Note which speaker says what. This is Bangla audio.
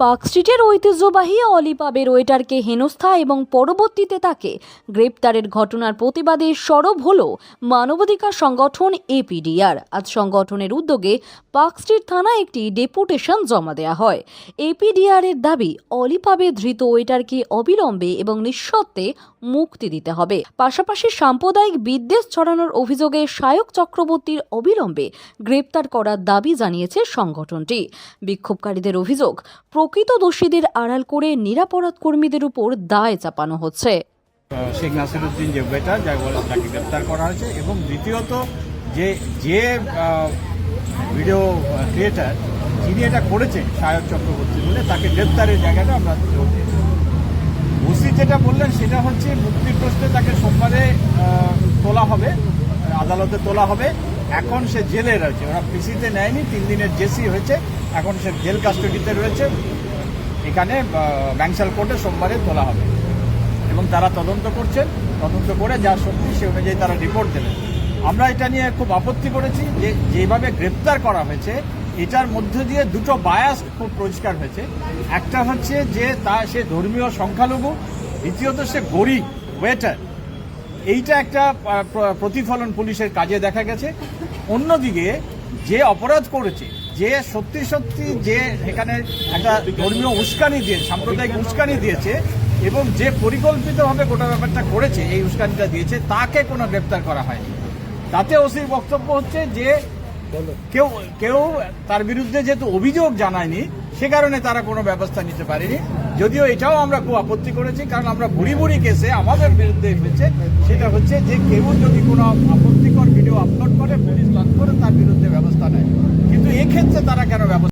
Speaker 1: পার্কস্ট্রিটের ঐতিহ্যবাহী অলিপাবের ওয়েটারকে হেনস্থা এবং পরবর্তীতে তাকে গ্রেপ্তারের ঘটনার প্রতিবাদে সরব হল মানবাধিকার সংগঠন এপিডিআর। আজ সংগঠনের উদ্যোগে পার্ক স্ট্রিট থানায় একটি ডেপুটেশন জমা দেওয়া হয়। এপিডিআর এর দাবি, অলিপাবে ধৃত ওয়েটারকে অবিলম্বে এবং নিঃশর্তে মুক্তি দিতে হবে। পাশাপাশি সাম্প্রদায়িক বিদ্বেষ ছড়ানোর অভিযোগে সায়ক চক্রবর্তীর অবিলম্বে গ্রেপ্তার করার দাবি জানিয়েছে সংগঠনটি। বিক্ষোভকারীদের অভিযোগ, প্রকৃত দোষীদের আড়াল করে নিরাপরাধ কর্মীদের উপর দায় চাপানো হচ্ছে।
Speaker 2: শেখ নাসিরুদ্দিন যে বেটার যাই বলে তাকে গ্রেপ্তার করা হয়েছে এবং দ্বিতীয়ত যে যে ভিডিও ক্রিয়েটার যিনি এটা করেছেন সায়ক চক্রবর্তী বলে, তাকে গ্রেপ্তারের জায়গাটা আমরা যেটা বললেন, সেটা হচ্ছে মুক্তির প্রশ্নে তাকে সোমবারে তোলা হবে, আদালতে তোলা হবে। এখন সে জেলে রয়েছে। ওরা পিসিতে নেয়নি, তিন দিনের জেসি হয়েছে। এখন সে জেল কাস্টডিতে রয়েছে। এখানে ব্যাংশাল কোর্টে সোমবারে তোলা হবে। এবং তারা তদন্ত করছেন। তদন্ত করে যা সত্যি, সে অনুযায়ী তারা রিপোর্ট দেবেন। আমরা এটা নিয়ে খুব আপত্তি করেছি যে যেভাবে গ্রেপ্তার করা হয়েছে, এটার মধ্যে দিয়ে দুটো বায়াস খুব পরিষ্কার হয়েছে। একটা হচ্ছে যে তা, সে ধর্মীয় সংখ্যালঘু দ্বিতীয়ত সে গরিব ওয়েটার এইটা একটা প্রতিফলন পুলিশের কাজে দেখা গেছে। অন্যদিকে যে অপরাধ করেছে যে সত্যি সত্যি যে এখানে একটা ধর্মীয় উস্কানি দিয়ে সাম্প্রদায়িক উস্কানি দিয়েছে এবং যে পরিকল্পিতভাবে গোটা ব্যাপারটা করেছে এই উস্কানিটা দিয়েছে তাকে কোনো গ্রেপ্তার করা হয়নি। তাতে ওসির বক্তব্য হচ্ছে যে কেউ কেউ তার বিরুদ্ধে যেহেতু অভিযোগ জানায়নি সে কারণে তারা কোনো ব্যবস্থা নিতে পারেনি। যদিও এটাও আমরা খুব আপত্তি করেছি, কারণ আমরা বুড়ি বুড়ি কেসে আমাদের বিরুদ্ধে হয়েছে সেটা হচ্ছে যে কেউ যদি কোনো আপত্তিকর ভিডিও আপলোড করে, পুলিশ